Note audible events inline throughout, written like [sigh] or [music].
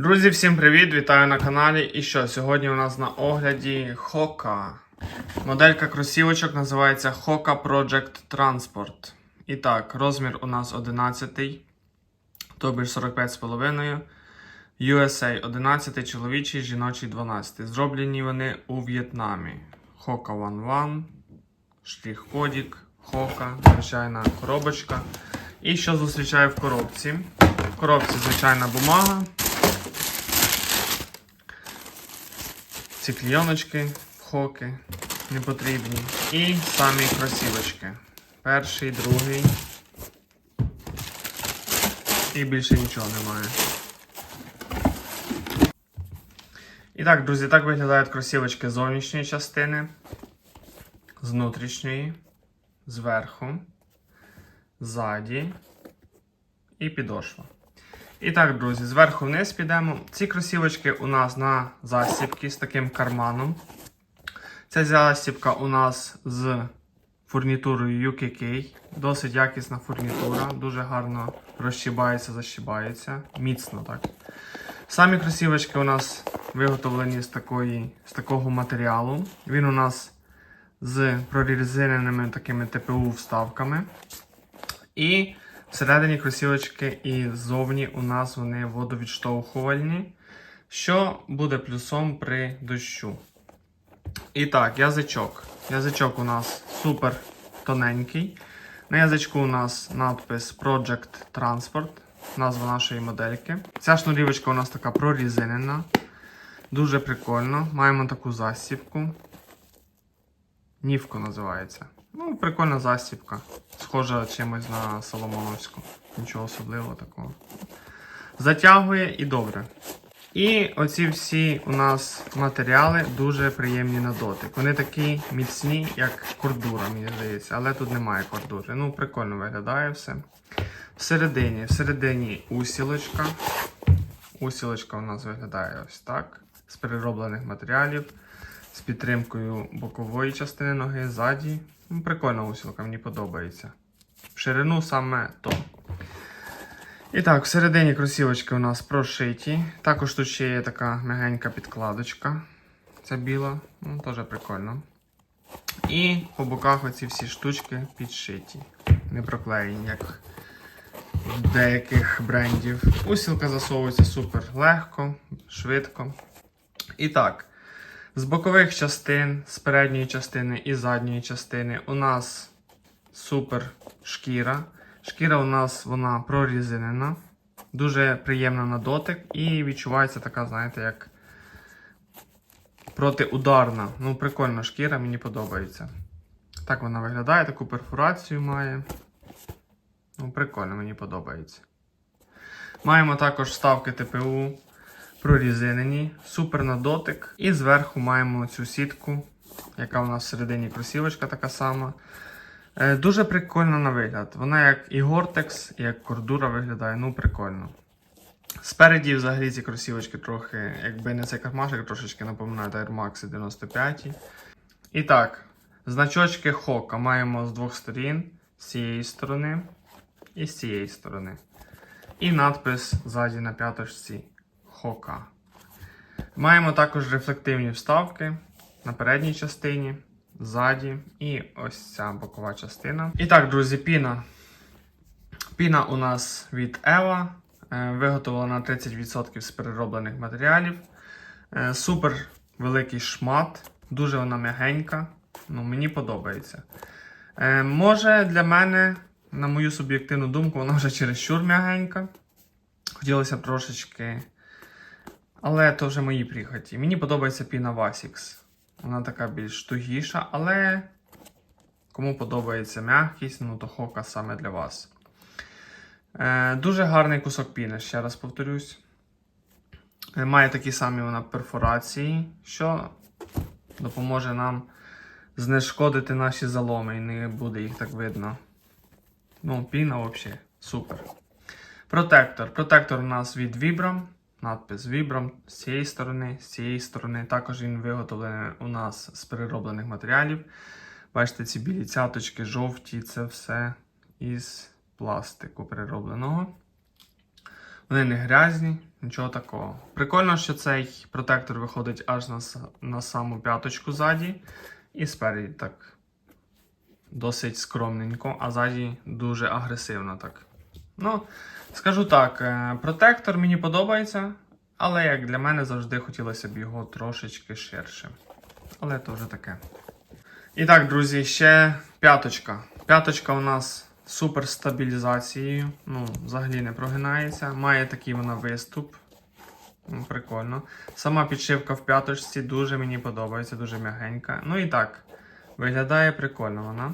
Друзі, всім привіт! Вітаю на каналі. І що, сьогодні у нас на огляді Hoka. Моделька кросівочок називається Hoka Project Transport. І так, розмір у нас 11, тобі ж 45,5. USA 11, чоловічий, жіночий 12. Зроблені вони у В'єтнамі. Hoka One One, штрих-кодік, Hoka, звичайна коробочка. І що зустрічаю в коробці? В коробці звичайна бумага. Ці клійоночки, хоки не потрібні. І самі кросівочки. Перший, другий. І більше нічого немає. І так, друзі, так виглядають кросівочки з зовнішньої частини, з внутрішньої, зверху, ззаді і підошва. І так, друзі, зверху вниз підемо. Ці кросівочки у нас на засібки з таким карманом. Ця засібка у нас з фурнітурою UKK. Досить якісна фурнітура, дуже гарно розщібається, защібається. Міцно так. Самі кросівочки у нас виготовлені з, такої, з такого матеріалу. Він у нас з прорізиненими такими ТПУ вставками. І Всередині кросівочки і ззовні у нас вони водовідштовхувальні, що буде плюсом при дощу. І так, язичок. Язичок у нас супер тоненький. На язичку у нас надпис Project Transport, назва нашої модельки. Ця шнурівочка у нас така прорізинена. Дуже прикольно. Маємо таку засібку. Нівко називається. Ну, прикольна засібка. Схожа чимось на Соломоновську. Нічого особливого такого. Затягує і добре. І оці всі у нас матеріали дуже приємні на дотик. Вони такі міцні, як кордура, мені здається, але тут немає кордури. Ну, прикольно виглядає все. Всередині, всередині усілочка. Усілочка у нас виглядає ось так. З перероблених матеріалів. З підтримкою бокової частини ноги ззаді. Ну, Прикольна усілка, мені подобається. В ширину саме то. І так, всередині кросівочки у нас прошиті. Також тут ще є така мягенька підкладочка. Ця біла, ну, теж прикольно. І по боках оці всі штучки підшиті. Не проклеєні, як в деяких брендів. Усілка засовується супер легко, швидко. І так. З бокових частин, з передньої частини і задньої частини у нас супер шкіра. Шкіра у нас вона прорізинена, дуже приємна на дотик і відчувається така, знаєте, як протиударна. Ну, прикольна шкіра, мені подобається. Так вона виглядає, таку перфорацію має. Ну, прикольно, мені подобається. Маємо також вставки ТПУ прорізинені, супер на дотик. І зверху маємо цю сітку, яка у нас всередині кросівочка така сама. Е, Дуже прикольна на вигляд. Вона як і Гортекс, і як кордура виглядає, ну прикольно. Спереді взагалі ці кросівочки трохи, якби не цей кармашок, трошечки напоминають Air Max 95. І так, значочки Хока маємо з двох сторін, з цієї сторони і з цієї сторони. І надпис ззаді на п'яточці Хока. Маємо також рефлективні вставки на передній частині, ззаді і ось ця бокова частина. І так, друзі, піна. Піна у нас від Eva. е, Виготовлена 30% з перероблених матеріалів. Е, Супер великий шмат, дуже вона м'ягенька. Ну, Мені подобається. Е, Може для мене, на мою суб'єктивну думку, вона вже чересчур м'ягенька. Хотілося б трошечки але то вже мої прихоті. Мені подобається піна Vasix. Вона така більш тугіша, але кому подобається м'якість, ну то хока саме для вас. Е, Дуже гарний кусок піни, ще раз повторюсь. Е, Має такі самі вона перфорації, що допоможе нам знешкодити наші заломи і не буде їх так видно. Ну, піна взагалі супер. Протектор. Протектор у нас від Vibram. Надпис Vibram з цієї сторони, з цієї сторони. Також він виготовлений у нас з перероблених матеріалів. Бачите, ці білі цяточки, жовті, це все із пластику переробленого. Вони не грязні, нічого такого. Прикольно, що цей протектор виходить аж на, на саму п'яточку ззаді. І спереді так досить скромненько, а ззаді дуже агресивно так. Ну, скажу так, е, протектор мені подобається, але як для мене завжди хотілося б його трошечки ширше. Але то вже таке. І так, друзі, ще п'яточка. П'яточка у нас супер стабілізацією. Ну, взагалі не прогинається. Має такий вона виступ. Ну, Прикольно. Сама підшивка в п'яточці дуже мені подобається, дуже м'ягенька. Ну і так, виглядає прикольно вона.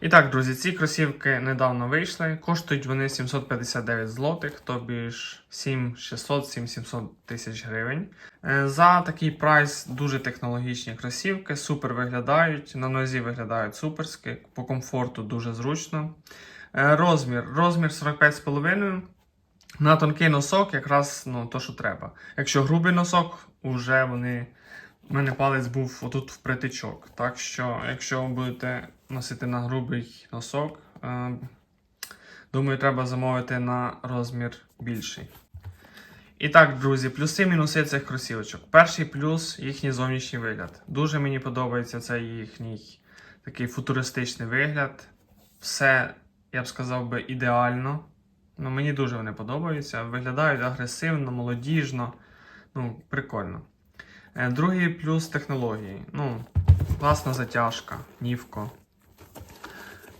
І так, друзі, ці кросівки недавно вийшли. Коштують вони 759 злотих, тобі ж 7600-7700 тисяч гривень. Е, За такий прайс дуже технологічні кросівки, супер виглядають, на нозі виглядають суперськи, по комфорту дуже зручно. Е, Розмір. Розмір 45,5. На тонкий носок якраз ну, то, що треба. Якщо грубий носок, уже вони. У мене палець був отут в притичок. Так що, якщо ви будете носити на грубий носок, е, думаю, треба замовити на розмір більший. І так, друзі, плюси мінуси цих кросівочок. Перший плюс їхній зовнішній вигляд. Дуже мені подобається цей їхній такий футуристичний вигляд. Все, я б сказав би, ідеально. Ну, мені дуже вони подобаються. Виглядають агресивно, молодіжно. Ну, прикольно. Е, Другий плюс технології. Ну, класна затяжка, нівко.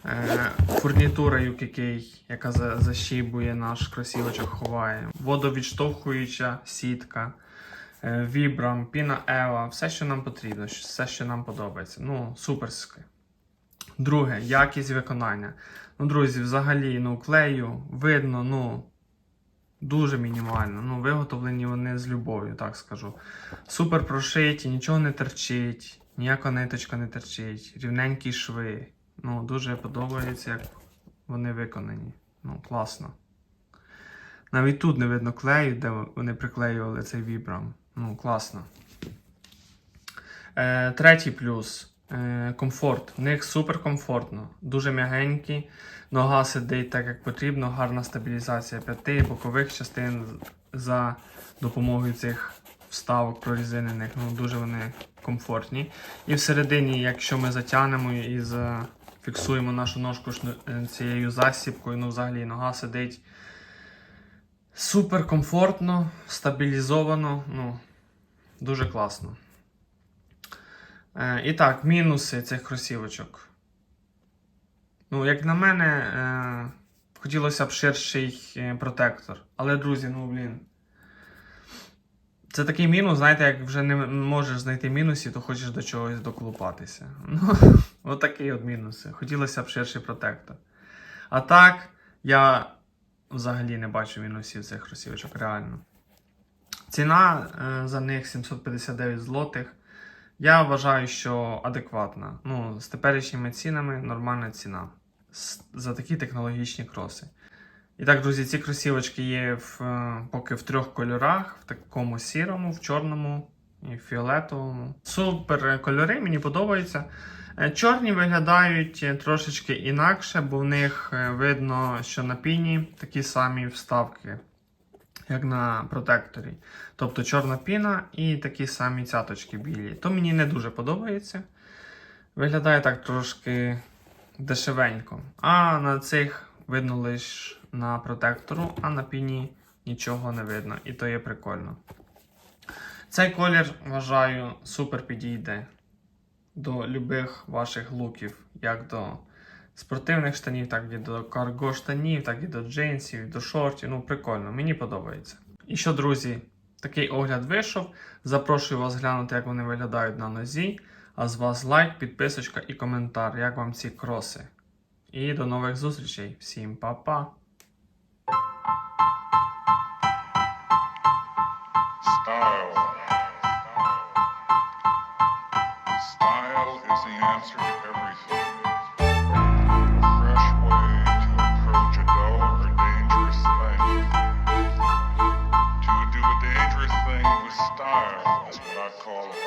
Е, Фурнітура UKK, яка защібує наш кросівочок, ховає. Водовідштовхуюча сітка, е, Vibram, Pina Eva, все, що нам потрібно, все, що нам подобається. Ну, суперське. Друге, якість виконання. Ну, друзі, взагалі, ну, клею видно, ну, дуже мінімально. Ну, виготовлені вони з любов'ю, так скажу. Супер прошиті, нічого не терчить, ніяка ниточка не терчить, рівненькі шви. Ну, дуже подобається, як вони виконані. Ну, класно. Навіть тут не видно клею, де вони приклеювали цей вібрам. Ну, класно. Е, третій плюс. Е, комфорт. В них супер комфортно, дуже м'ягенькі. Нога сидить так, як потрібно, гарна стабілізація п'яти бокових частин за допомогою цих вставок прорізинених. Ну, дуже вони комфортні. І всередині, якщо ми затягнемо і зафіксуємо нашу ножку е, цією засібкою, ну взагалі нога сидить супер комфортно, стабілізовано, ну, дуже класно. Е, і так, мінуси цих кросівочок. Ну, як на мене, е, хотілося б ширший е, протектор. Але, друзі, ну блін. Це такий мінус, знаєте, як вже не можеш знайти мінусів, то хочеш до чогось доколупатися. [laughs] Ну, отакий от мінуси. Хотілося б ширший протектор. А так, я взагалі не бачу мінусів цих кросівочок, реально. Ціна за них 759 злотих. Я вважаю, що адекватна. Ну, з теперішніми цінами нормальна ціна. За такі технологічні кроси. І так, друзі, ці кросівочки є в, е, поки в трьох кольорах: в такому сірому, в чорному і в фіолетовому. Супер кольори, мені подобаються. Е, Чорні виглядають е, трошечки інакше, бо в них видно, що на піні такі самі вставки, як на протекторі. Тобто чорна піна і такі самі цяточки білі. То мені не дуже подобається. Виглядає так трошки дешевенько. А на цих видно лише на протектору, а на піні нічого не видно. І то є прикольно. Цей колір, вважаю, супер підійде до любих ваших луків, як до спортивних штанів, так і до карго штанів, так і до джинсів, до шортів. Ну, прикольно, мені подобається. І що, друзі, такий огляд вийшов. Запрошую вас глянути, як вони виглядають на нозі. А з вас лайк, підписочка і коментар, як вам ці кроси. І до нових зустрічей. Всім па-па! Style. Style is the answer call